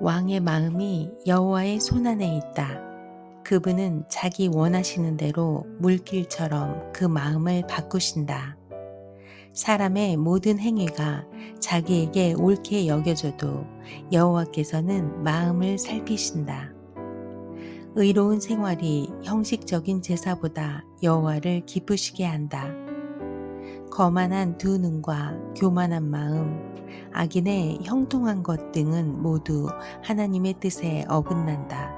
왕의 마음이 여호와의 손안에 있다. 그분은 자기 원하시는 대로 물길처럼 그 마음을 바꾸신다. 사람의 모든 행위가 자기에게 옳게 여겨져도 여호와께서는 마음을 살피신다. 의로운 생활이 형식적인 제사보다 여호와를 기쁘시게 한다. 거만한 두 눈과 교만한 마음, 악인의 형통한 것 등은 모두 하나님의 뜻에 어긋난다.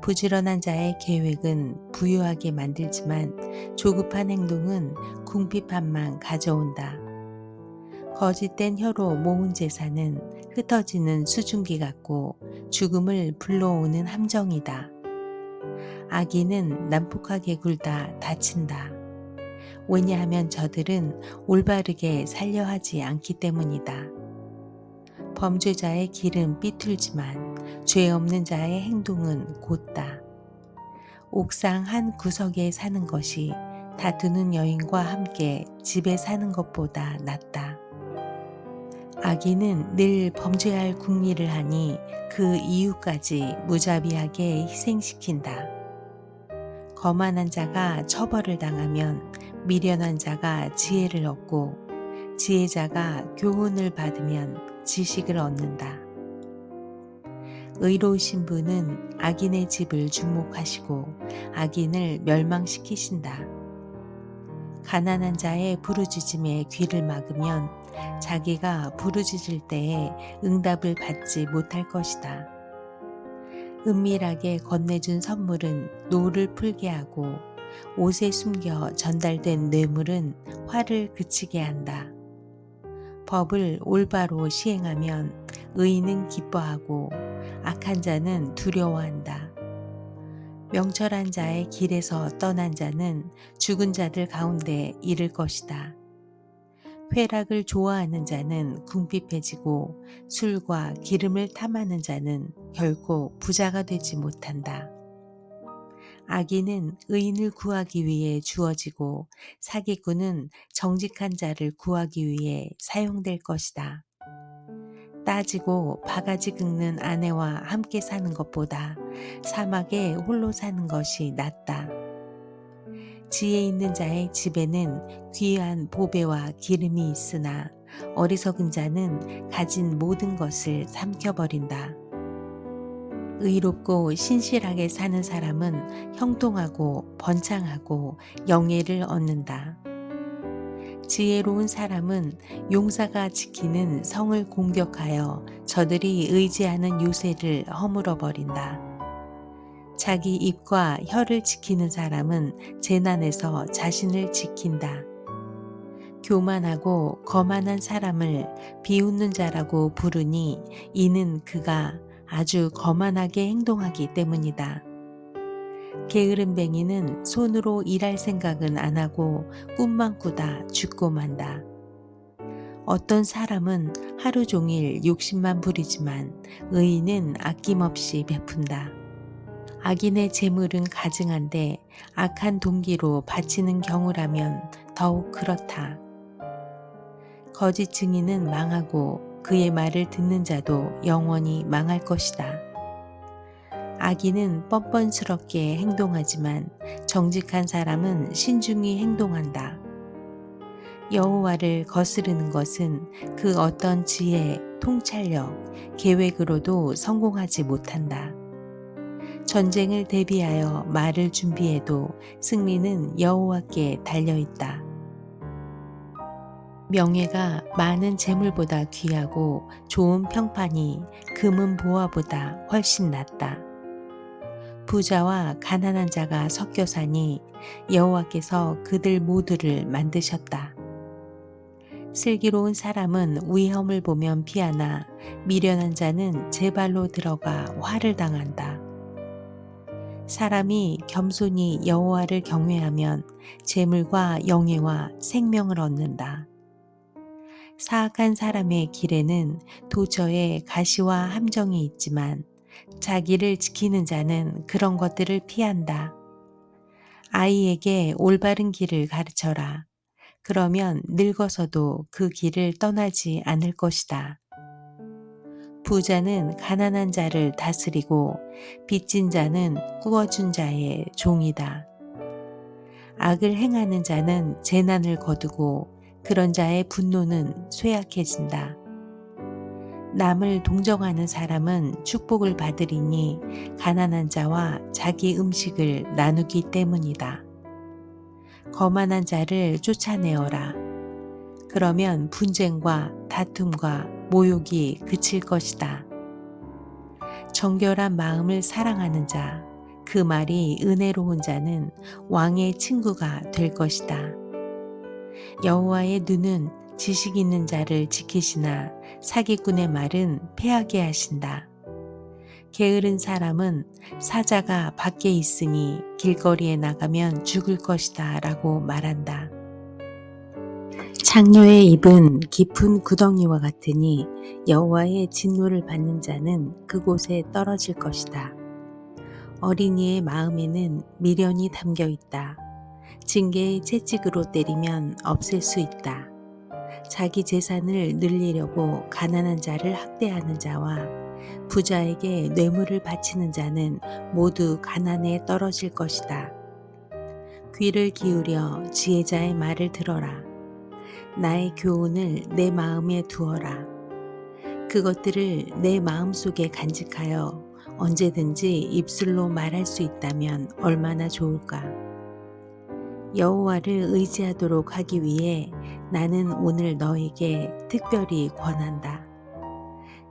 부지런한 자의 계획은 부유하게 만들지만 조급한 행동은 궁핍함만 가져온다. 거짓된 혀로 모은 재산은 흩어지는 수증기 같고 죽음을 불러오는 함정이다. 악인은 난폭하게 굴다 다친다. 왜냐하면 저들은 올바르게 살려 하지 않기 때문이다. 범죄자의 길은 삐뚤지만 죄 없는 자의 행동은 곧다. 옥상 한 구석에 사는 것이 다투는 여인과 함께 집에 사는 것보다 낫다. 악인은 늘 범죄할 궁리를 하니 그 이유까지 무자비하게 희생시킨다. 거만한 자가 처벌을 당하면 미련한 자가 지혜를 얻고 지혜자가 교훈을 받으면 지식을 얻는다. 의로우신 분은 악인의 집을 주목하시고 악인을 멸망시키신다. 가난한 자의 부르짖음에 귀를 막으면 자기가 부르짖을 때에 응답을 받지 못할 것이다. 은밀하게 건네준 선물은 노를 풀게 하고 옷에 숨겨 전달된 뇌물은 화를 그치게 한다. 법을 올바로 시행하면 의인은 기뻐하고 악한 자는 두려워한다. 명철한 자의 길에서 떠난 자는 죽은 자들 가운데 이를 것이다. 회락을 좋아하는 자는 궁핍해지고 술과 기름을 탐하는 자는 결코 부자가 되지 못한다. 악인은 의인을 구하기 위해 주어지고 사기꾼은 정직한 자를 구하기 위해 사용될 것이다. 따지고 바가지 긁는 아내와 함께 사는 것보다 사막에 홀로 사는 것이 낫다. 지혜 있는 자의 집에는 귀한 보배와 기름이 있으나 어리석은 자는 가진 모든 것을 삼켜버린다. 의롭고 신실하게 사는 사람은 형통하고 번창하고 영예를 얻는다. 지혜로운 사람은 용사가 지키는 성을 공격하여 저들이 의지하는 요새를 허물어 버린다. 자기 입과 혀를 지키는 사람은 재난에서 자신을 지킨다. 교만하고 거만한 사람을 비웃는 자라고 부르니 이는 그가 아주 거만하게 행동하기 때문이다. 게으름뱅이는 손으로 일할 생각은 안 하고 꿈만 꾸다 죽고 만다. 어떤 사람은 하루 종일 욕심만 부리지만 의인은 아낌없이 베푼다. 악인의 재물은 가증한데 악한 동기로 바치는 경우라면 더욱 그렇다. 거짓 증인은 망하고 그의 말을 듣는 자도 영원히 망할 것이다. 악인은 뻔뻔스럽게 행동하지만 정직한 사람은 신중히 행동한다. 여호와를 거스르는 것은 그 어떤 지혜, 통찰력, 계획으로도 성공하지 못한다. 전쟁을 대비하여 말을 준비해도 승리는 여호와께 달려 있다. 명예가 많은 재물보다 귀하고 좋은 평판이 금은 보화보다 훨씬 낫다. 부자와 가난한 자가 섞여 사니 여호와께서 그들 모두를 만드셨다. 슬기로운 사람은 위험을 보면 피하나 미련한 자는 제 발로 들어가 화를 당한다. 사람이 겸손히 여호와를 경외하면 재물과 영예와 생명을 얻는다. 사악한 사람의 길에는 도저에 가시와 함정이 있지만 자기를 지키는 자는 그런 것들을 피한다. 아이에게 올바른 길을 가르쳐라. 그러면 늙어서도 그 길을 떠나지 않을 것이다. 부자는 가난한 자를 다스리고 빚진 자는 꾸어준 자의 종이다. 악을 행하는 자는 재난을 거두고 그런 자의 분노는 쇠약해진다. 남을 동정하는 사람은 축복을 받으리니 가난한 자와 자기 음식을 나누기 때문이다. 거만한 자를 쫓아내어라. 그러면 분쟁과 다툼과 모욕이 그칠 것이다. 정결한 마음을 사랑하는 자, 그 말이 은혜로운 자는 왕의 친구가 될 것이다. 여호와의 눈은 지식 있는 자를 지키시나 사기꾼의 말은 패하게 하신다. 게으른 사람은 사자가 밖에 있으니 길거리에 나가면 죽을 것이다 라고 말한다. 창녀의 입은 깊은 구덩이와 같으니 여호와의 진노를 받는 자는 그곳에 떨어질 것이다. 어린이의 마음에는 미련이 담겨 있다. 징계의 채찍으로 때리면 없앨 수 있다. 자기 재산을 늘리려고 가난한 자를 학대하는 자와 부자에게 뇌물을 바치는 자는 모두 가난에 떨어질 것이다. 귀를 기울여 지혜자의 말을 들어라. 나의 교훈을 내 마음에 두어라. 그것들을 내 마음 속에 간직하여 언제든지 입술로 말할 수 있다면 얼마나 좋을까. 여호와를 의지하도록 하기 위해 나는 오늘 너에게 특별히 권한다.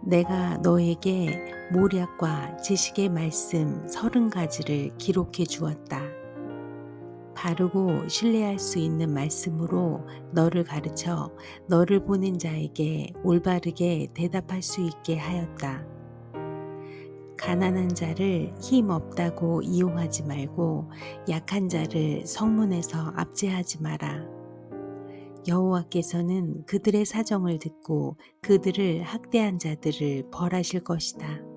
내가 너에게 모략과 지식의 말씀 서른 가지를 기록해 주었다. 바르고 신뢰할 수 있는 말씀으로 너를 가르쳐 너를 보낸 자에게 올바르게 대답할 수 있게 하였다. 가난한 자를 힘 없다고 이용하지 말고 약한 자를 성문에서 압제하지 마라. 여호와께서는 그들의 사정을 듣고 그들을 학대한 자들을 벌하실 것이다.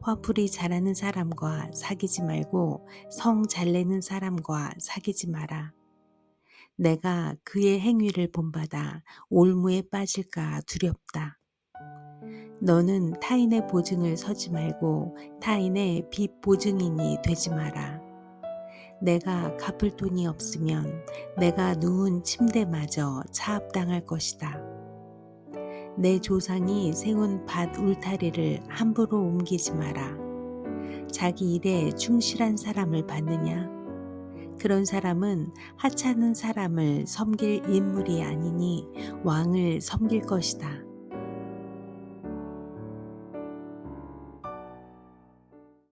화풀이 잘하는 사람과 사귀지 말고 성 잘 내는 사람과 사귀지 마라. 내가 그의 행위를 본받아 올무에 빠질까 두렵다. 너는 타인의 보증을 서지 말고 타인의 빚 보증인이 되지 마라. 내가 갚을 돈이 없으면 내가 누운 침대마저 차압당할 것이다. 내 조상이 세운 밭 울타리를 함부로 옮기지 마라. 자기 일에 충실한 사람을 받느냐? 그런 사람은 하찮은 사람을 섬길 인물이 아니니 왕을 섬길 것이다.